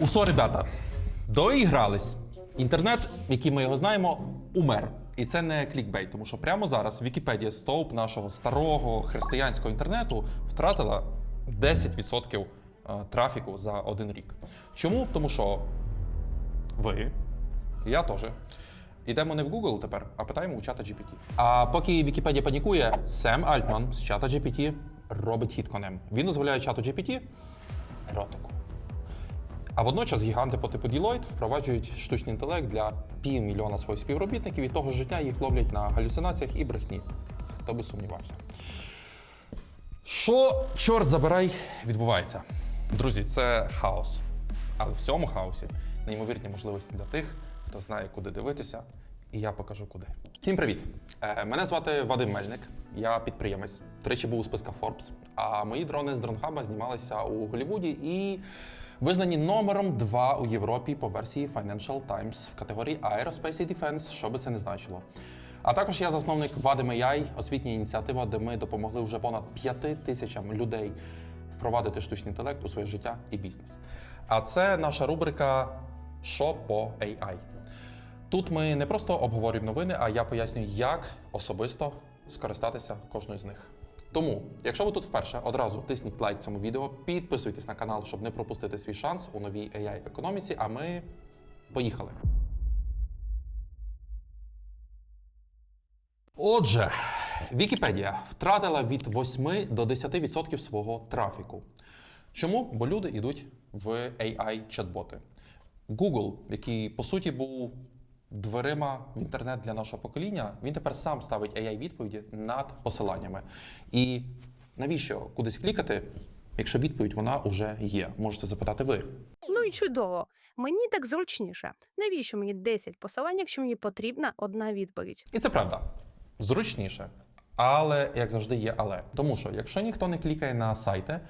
Усо, ребята, доігрались. Інтернет, який ми його знаємо, умер. І це не клікбейт, тому що прямо зараз Вікіпедія стовп нашого старого християнського інтернету втратила 10% е, трафіку за один рік. Чому? Тому що ви, я теж. Ідемо не в Google тепер, а питаємо у чата GPT. А поки Вікіпедія панікує, Сем Альтман з чата GPT робить хід конем. Він дозволяє чату GPT еротику. А водночас гіганти по типу Deloitte впроваджують штучний інтелект для півмільйона своїх співробітників і того ж життя їх ловлять на галюцинаціях і брехні. Хто би сумнівався. Що, чорт забирай, відбувається? Друзі, це хаос. Але в цьому хаосі неймовірні можливості для тих, хто знає, куди дивитися, і я покажу куди. Всім привіт! Е, Мене звати Вадим Мельник, я підприємець. Тричі був у списках Forbes. А мої дрони з дронхаба знімалися у Голлівуді і визнані номером 2 у Європі по версії Financial Times в категорії Aerospace і Defense, що би це не значило. А також я засновник Вадим AI, освітня ініціатива, де ми допомогли вже понад 5 тисячам людей впровадити штучний інтелект у своє життя і бізнес. А це наша рубрика Що по AI. Тут ми не просто обговорюємо новини, а я пояснюю, як особисто скористатися кожною з них. Тому, якщо ви тут вперше, одразу тисніть лайк цьому відео, підписуйтесь на канал, щоб не пропустити свій шанс у новій AI економіці. А ми поїхали. Отже, Вікіпедія втратила від 8 до 10% свого трафіку. Чому? Бо люди йдуть в AI-чат-боти. Google, який по суті був дверима в інтернет для нашого покоління, він тепер сам ставить AI-відповіді над посиланнями. І навіщо кудись клікати, якщо відповідь вона вже є? Можете запитати ви. Ну і чудово. Мені так зручніше. Навіщо мені 10 посилань, якщо мені потрібна одна відповідь? І це правда. Зручніше. Але, як завжди, є але. Тому що, якщо ніхто не клікає на сайти,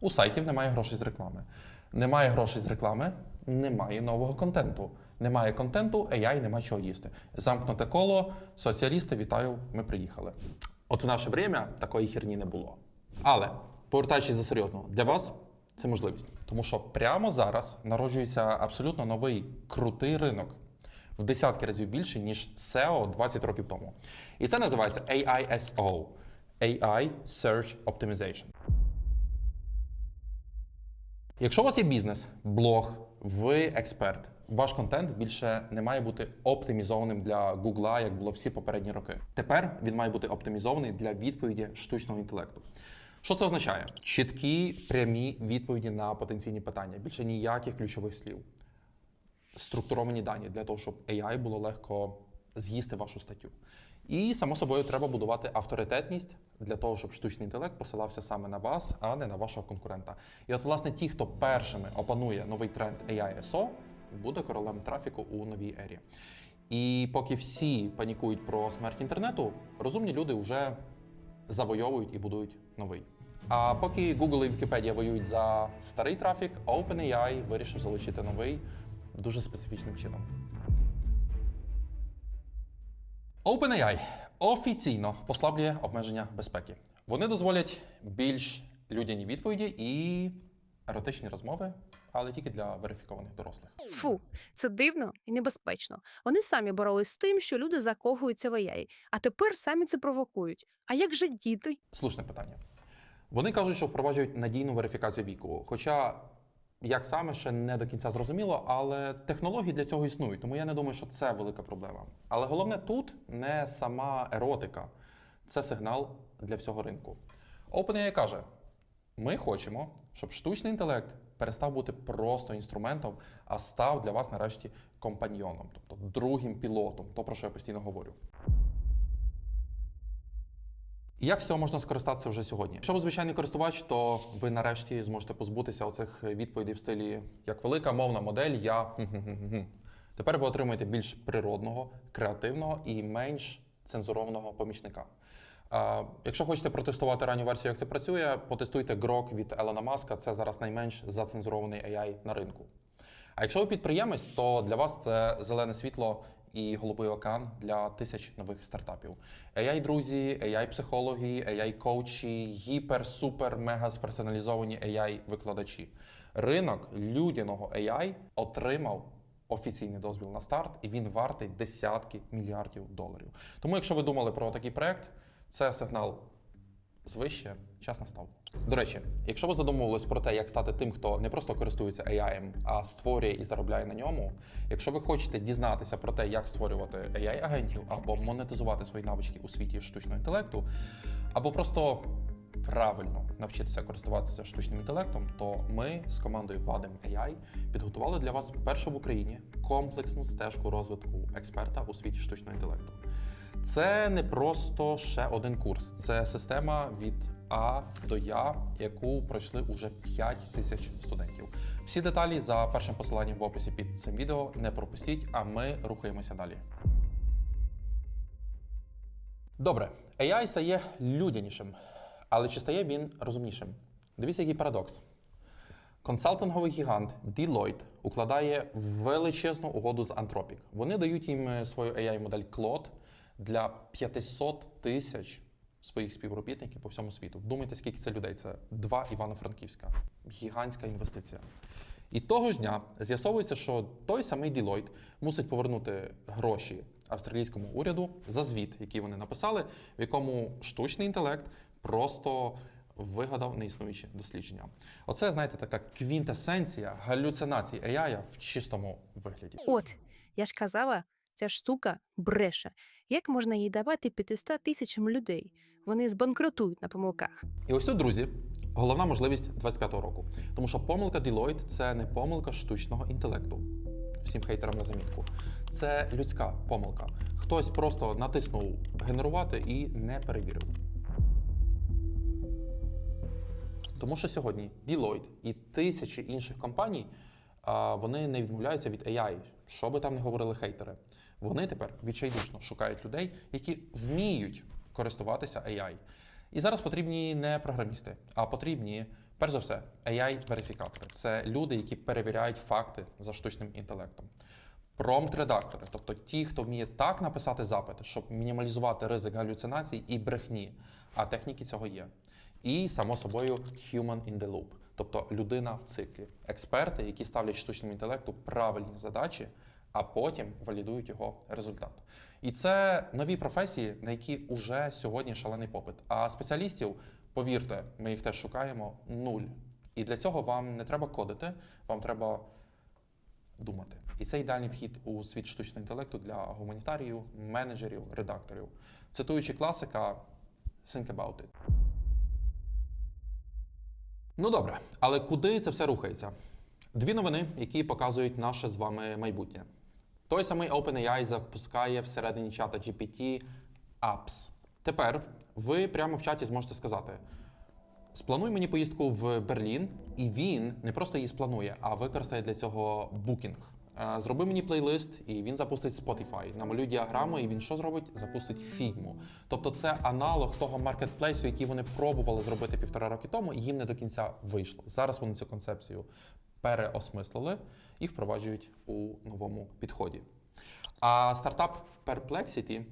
у сайтів немає грошей з реклами. Немає грошей з реклами, немає нового контенту. Немає контенту, AI нема чого їсти. Замкнуте коло, соціалісти, вітаю, ми приїхали. От в наше время такої херні не було. Але, повертаючись до серйозного, для вас це можливість. Тому що прямо зараз народжується абсолютно новий крутий ринок в десятки разів більше, ніж SEO 20 років тому. І це називається AISO AI Search Optimization. Якщо у вас є бізнес, блог, ви експерт, ваш контент більше не має бути оптимізованим для Гугла, як було всі попередні роки. Тепер він має бути оптимізований для відповіді штучного інтелекту. Що це означає? Чіткі прямі відповіді на потенційні питання, більше ніяких ключових слів структуровані дані для того, щоб AI було легко з'їсти вашу статтю. І само собою треба будувати авторитетність для того, щоб штучний інтелект посилався саме на вас, а не на вашого конкурента. І от, власне, ті, хто першими опанує новий тренд AI SO, буде королем трафіку у новій ері. І поки всі панікують про смерть інтернету, розумні люди вже завойовують і будують новий. А поки Google і Wikipedia воюють за старий трафік, OpenAI вирішив залучити новий дуже специфічним чином. OpenAI офіційно послаблює обмеження безпеки. Вони дозволять більш людяні відповіді і еротичні розмови, але тільки для верифікованих дорослих. Фу, це дивно і небезпечно. Вони самі боролись з тим, що люди закохуються в AI, а тепер самі це провокують. А як же діти? Слушне питання. Вони кажуть, що впроваджують надійну верифікацію віку. Хоча як саме ще не до кінця зрозуміло, але технології для цього існують, тому я не думаю, що це велика проблема. Але головне тут не сама еротика, це сигнал для всього ринку. OpenAI каже: ми хочемо, щоб штучний інтелект перестав бути просто інструментом, а став для вас нарешті компаньйоном, тобто другим пілотом, то про що я постійно говорю. Як з цього можна скористатися вже сьогодні? Якщо ви звичайний користувач, то ви нарешті зможете позбутися оцих відповідей в стилі як велика мовна модель, я. Тепер ви отримуєте більш природного, креативного і менш цензурованого помічника. Якщо хочете протестувати ранню версію, як це працює, потестуйте Grok від Елона Маска. Це зараз найменш зацензурований AI на ринку. А якщо ви підприємець, то для вас це зелене світло і голубий океан для тисяч нових стартапів. AI друзі, AI психологи, AI коучі, гіпер, супер, мега сперсоналізовані AI викладачі. Ринок людяного AI отримав офіційний дозвіл на старт, і він вартий десятки мільярдів доларів. Тому, якщо ви думали про такий проект, це сигнал звище, час настав. До речі, якщо ви задумувались про те, як стати тим, хто не просто користується AI, а створює і заробляє на ньому. Якщо ви хочете дізнатися про те, як створювати AI-агентів або монетизувати свої навички у світі штучного інтелекту, або просто правильно навчитися користуватися штучним інтелектом, то ми з командою Вадим AI підготували для вас першу в Україні комплексну стежку розвитку експерта у світі штучного інтелекту. Це не просто ще один курс, це система від А до Я, яку пройшли уже 5 тисяч студентів. Всі деталі за першим посиланням в описі під цим відео. Не пропустіть, а ми рухаємося далі. Добре, AI стає людянішим, але чи стає він розумнішим? Дивіться, який парадокс. Консалтинговий гігант Deloitte укладає величезну угоду з Anthropic. Вони дають їм е, свою AI-модель Claude для 500 тисяч своїх співробітників по всьому світу. Вдумайте, скільки це людей. Це два Івано-Франківська. Гігантська інвестиція. І того ж дня з'ясовується, що той самий Deloitte мусить повернути гроші австралійському уряду за звіт, який вони написали, в якому штучний інтелект просто вигадав неіснуючі дослідження. Оце, знаєте, така квінтесенція галюцинацій AI в чистому вигляді. От, я ж казала, ця штука бреше. Як можна їй давати 500 тисячам людей? Вони збанкрутують на помилках. І ось тут, друзі, головна можливість 25-го року. Тому що помилка Deloitte – це не помилка штучного інтелекту. Всім хейтерам на замітку. Це людська помилка. Хтось просто натиснув генерувати і не перевірив. Тому що сьогодні Deloitte і тисячі інших компаній вони не відмовляються від AI, що би там не говорили хейтери. Вони тепер відчайдушно шукають людей, які вміють користуватися AI. І зараз потрібні не програмісти, а потрібні, перш за все, AI-верифікатори. Це люди, які перевіряють факти за штучним інтелектом. Промпт-редактори, тобто ті, хто вміє так написати запити, щоб мінімалізувати ризик галюцинацій і брехні, а техніки цього є. І, само собою, human in the loop, тобто людина в циклі. Експерти, які ставлять штучному інтелекту правильні задачі, а потім валідують його результат. І це нові професії, на які уже сьогодні шалений попит. А спеціалістів, повірте, ми їх теж шукаємо нуль. І для цього вам не треба кодити, вам треба думати. І це ідеальний вхід у світ штучного інтелекту для гуманітаріїв, менеджерів, редакторів. Цитуючи класика, think about it. Ну добре, але куди це все рухається? Дві новини, які показують наше з вами майбутнє. Той самий OpenAI запускає всередині чата GPT Apps. Тепер ви прямо в чаті зможете сказати: сплануй мені поїздку в Берлін, і він не просто її спланує, а використає для цього букінг. Е, Зроби мені плейлист, і він запустить Spotify. Намалюй діаграму, і він що зробить? Запустить фігму. Тобто це аналог того маркетплейсу, який вони пробували зробити півтора роки тому, і їм не до кінця вийшло. Зараз вони цю концепцію переосмислили і впроваджують у новому підході. А стартап Perplexity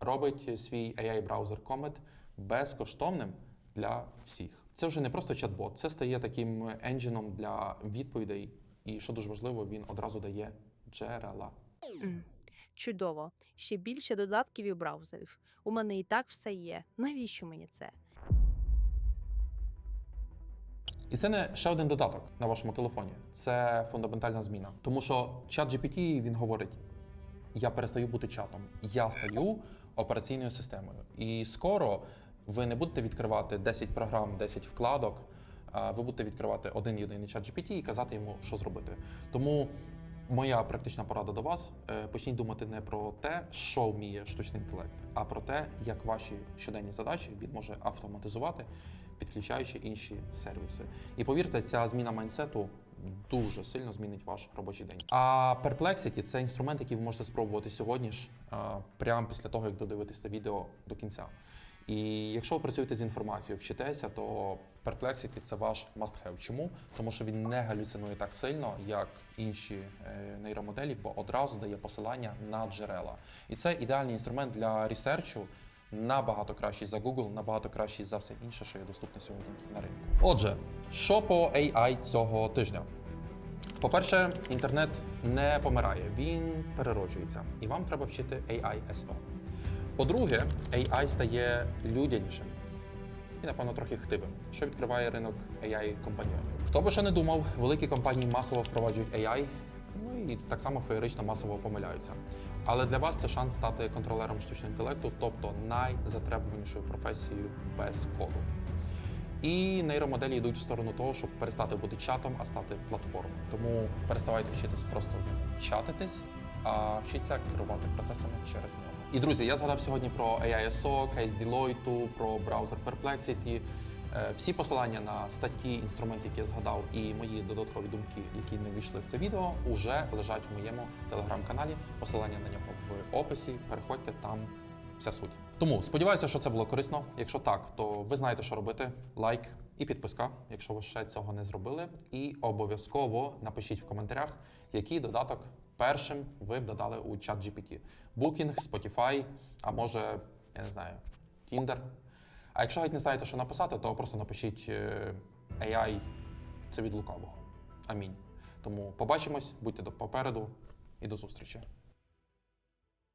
робить свій AI-браузер Comet безкоштовним для всіх. Це вже не просто чат-бот, це стає таким енджином для відповідей. І що дуже важливо, він одразу дає джерела. Чудово. Ще більше додатків і браузерів. У мене і так все є. Навіщо мені це? І це не ще один додаток на вашому телефоні. Це фундаментальна зміна. Тому що чат GPT, він говорить: я перестаю бути чатом, я стаю операційною системою. І скоро ви не будете відкривати 10 програм, 10 вкладок. Ви будете відкривати один єдиний чат GPT і казати йому, що зробити. Тому моя практична порада до вас: е, почніть думати не про те, що вміє штучний інтелект, а про те, як ваші щоденні задачі він може автоматизувати, підключаючи інші сервіси. І повірте, ця зміна майнсету дуже сильно змінить ваш робочий день. А Perplexity – це інструмент, який ви можете спробувати сьогодні ж, прямо після того, як додивитеся відео до кінця. І якщо ви працюєте з інформацією, вчитеся, то Perplexity – це ваш must-have. Чому? Тому що він не галюцинує так сильно, як інші е, нейромоделі, бо одразу дає посилання на джерела. І це ідеальний інструмент для ресерчу набагато кращий за Google, набагато кращий за все інше, що є доступне сьогодні на ринку. Отже, що по AI цього тижня? По-перше, інтернет не помирає, він перероджується, і вам треба вчити AI SEO. По-друге, AI стає людянішим і, напевно, трохи хтивим, що відкриває ринок AI компаньйонів. Хто би ще не думав, великі компанії масово впроваджують AI, ну і так само феєрично масово помиляються. Але для вас це шанс стати контролером штучного інтелекту, тобто найзатребуванішою професією без коду. І нейромоделі йдуть в сторону того, щоб перестати бути чатом, а стати платформою. Тому переставайте вчитись просто чатитись, а вчіться керувати процесами через нього. І друзі, я згадав сьогодні про AISO, кейс Deloitte, про браузер Perplexity. Е, Всі посилання на статті, інструменти, які я згадав, і мої додаткові думки, які не війшли в це відео, уже лежать в моєму телеграм-каналі. Посилання на нього в описі. Переходьте там вся суть. Тому сподіваюся, що це було корисно. Якщо так, то ви знаєте, що робити. Лайк і підписка, якщо ви ще цього не зробили. І обов'язково напишіть в коментарях, який додаток першим ви б додали у чат GPT. Booking, Spotify, а може, я не знаю, Tinder. А якщо геть не знаєте, що написати, то просто напишіть е, AI це від лукавого. Амінь. Тому побачимось, будьте попереду і до зустрічі.